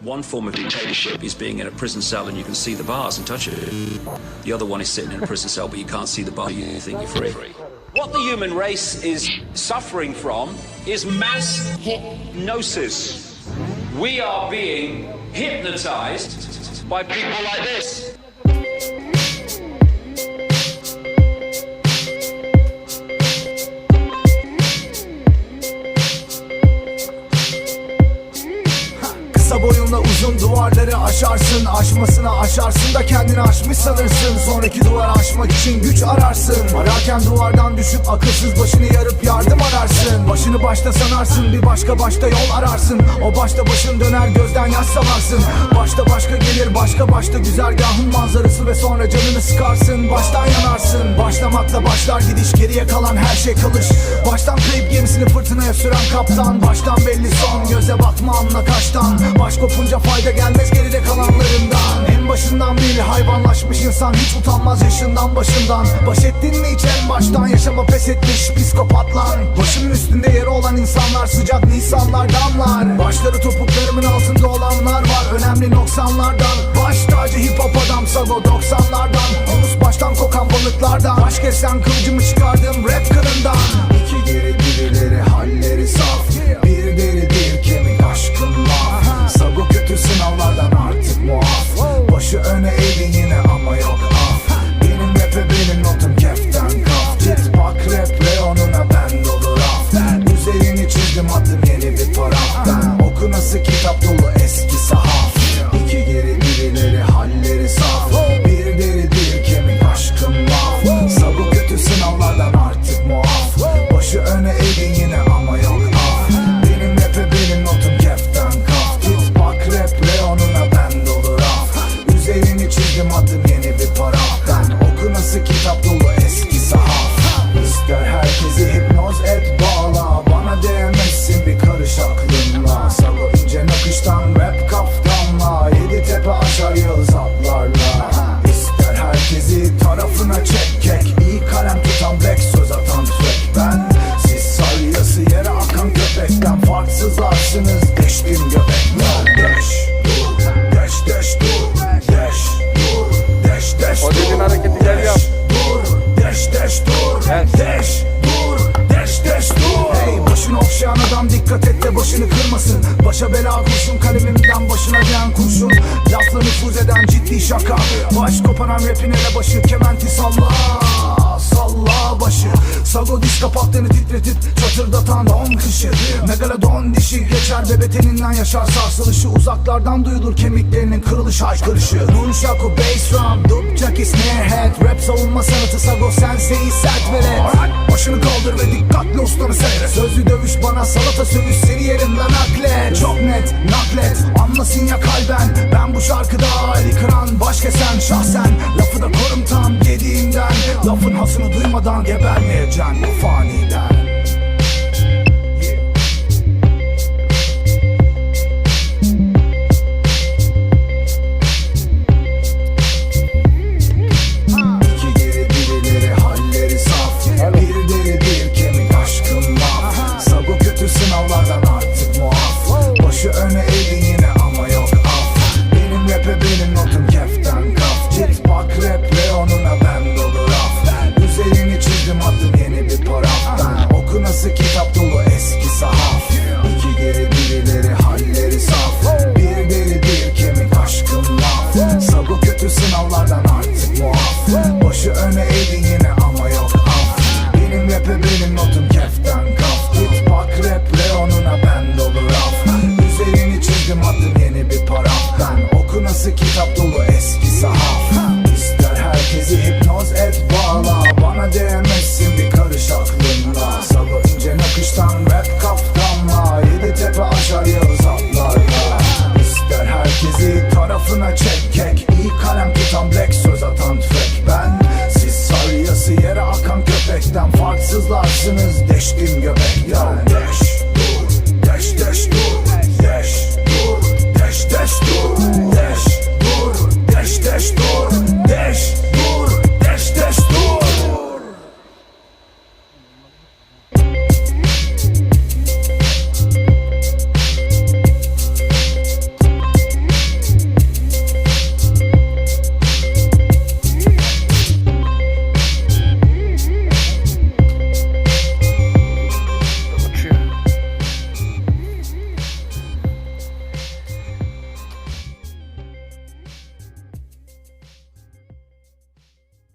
One form of dictatorship is being in a prison cell and you can see the bars and touch it. The other one is sitting in a prison cell but you can't see the bar, you think you're free. What the human race is suffering from is mass hypnosis. We are being hypnotized by people like this. Kısa boyunla uzun duvarları aşarsın. Aşmasına aşarsın da kendini aşmış sanırsın. Sonraki duvar aşmak için güç ararsın. Ararken duvardan düşüp akılsız başını yarıp yardım ararsın. Başını başta sanarsın bir başka başta yol ararsın. O başta başın döner gözden yaş salarsın Başta başka gelir başka başta güzergahın manzarası Ve sonra canını sıkarsın. Baştan yanarsın. Başlamakla başlar gidiş geriye kalan her şey kalır. Baştan kayıp gemisini fırtınaya süren kaptan. Baştan belli son göze bakma anla kaçtan Baş kopunca fayda gelmez geride kalanlarından. En başından bil hayvanlaşmış insan hiç utanmaz yaşından başından. Baş ettin mi hiç en baştan? Yaşama pes etmiş psikopatlar. Başımın üstünde yeri olan insanlar sıcak nisanlar damlar. Başları topuklarımın altında olanlar var önemli noksanlardan. Baş tacı hip hop adam Sago 90'lardan Yunus baştan kokan balıklardan. Baş kesen kılıcımı çıkardım rap kılından başını kırmasın. Başa bela kurşun kalemimden başına gelen kurşun. Lafla nüfuz eden ciddi şaka. Baş koparan rapin ele başı Kementi salla. Salla başı Sago diz kapaklarını titretip Çatırdatan don kışı Megalodon dişi. Geçer bebe teninden yaşar sarsılışı. Uzaklardan duyulur kemiklerinin kırılış haykırışı Nunchaku bass drum Dup jockey snare head. Rap savunma sanatı Sago sensei sert velet Başını kaldır ve dikkatli ustanı seyret. Sözlü dövüş bana salata sövüş seni yerimden naklet. Çok net naklet. Anlasın ya kalben. Ben bu şarkıda Ali kıran. Baş kesen şahsen. Lafı da korum tam Lafın hasını duymadan gebermeyeceksin bu faniden